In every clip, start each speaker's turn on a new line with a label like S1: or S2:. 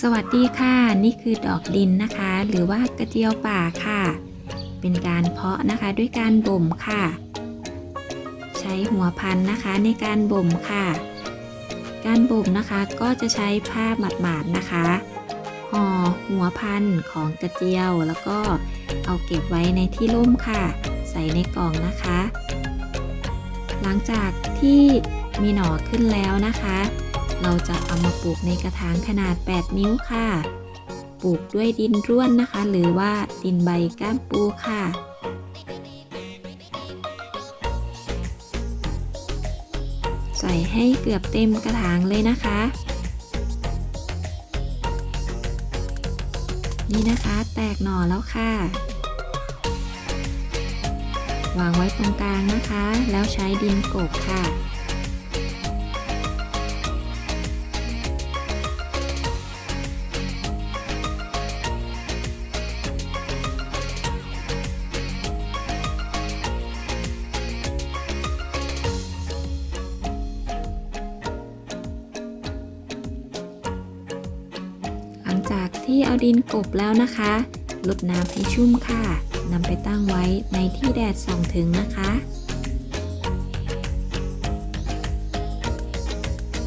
S1: สวัสดีค่ะ นี่คือดอกดินนะคะ หรือว่ากระเจียวป่าค่ะ เป็นการเพาะนะคะด้วยการบ่มค่ะ ใช้หัวพันธุ์นะคะในการบ่มค่ะ การบ่มนะคะก็จะใช้ผ้าหมาดๆนะคะห่อหัวพันธุ์ของกระเจียวแล้วก็เอาเก็บไว้ในที่ร่มค่ะ ใส่ในกล่องนะคะ หลังจากที่มีหน่อขึ้นแล้วนะคะ เราจะเอามาปลูกในกระถางขนาด 8 นิ้วค่ะ ปลูกด้วยดินร่วนนะคะ หรือว่าดินใบก้ามปูค่ะใส่ให้เกือบเต็มกระถางเลยนะคะ นี่นะคะแตกหน่อแล้วค่ะ วางไว้ตรงกลางนะคะ แล้วใช้ดินกบค่ะ จากที่เอาดินกบแล้วนะคะลดน้ำให้ชุ่มค่ะนำไปตั้งไว้ในที่แดดส่องถึงนะคะ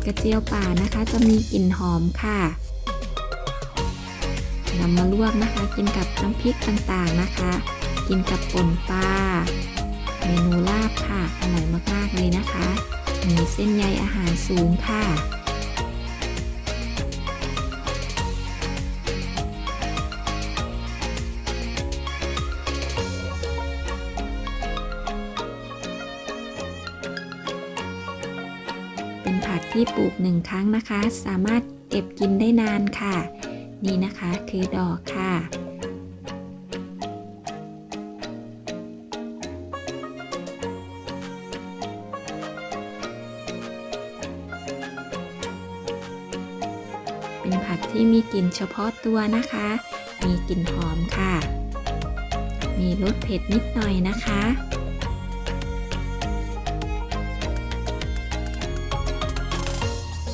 S1: กระเจียวป่านะคะจะมีกลิ่นหอมค่ะนำมาลวกนะคะ กินกับน้ำพริกต่างๆนะคะ กินกับป่นปลาเมนูลาบค่ะอร่อยมากๆเลยนะคะ มีเส้นใยอาหารสูงค่ะ ผักที่ปลูกหนึ่งครั้งนะคะ สามารถเก็บกินได้นานค่ะ นี่นะคะคือดอกค่ะ เป็นผักที่มีกลิ่นเฉพาะตัวนะคะ มีกลิ่นหอมค่ะ มีรสเผ็ดนิดหน่อยนะคะ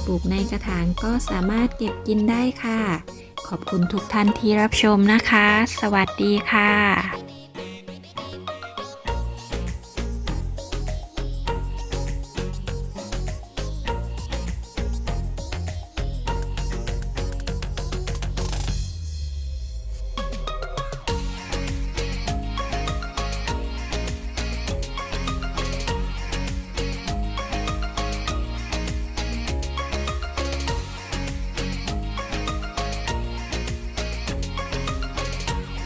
S1: ปลูกในกระถางก็สามารถเก็บกินได้ค่ะ ขอบคุณทุกท่านที่รับชมนะคะ สวัสดีค่ะ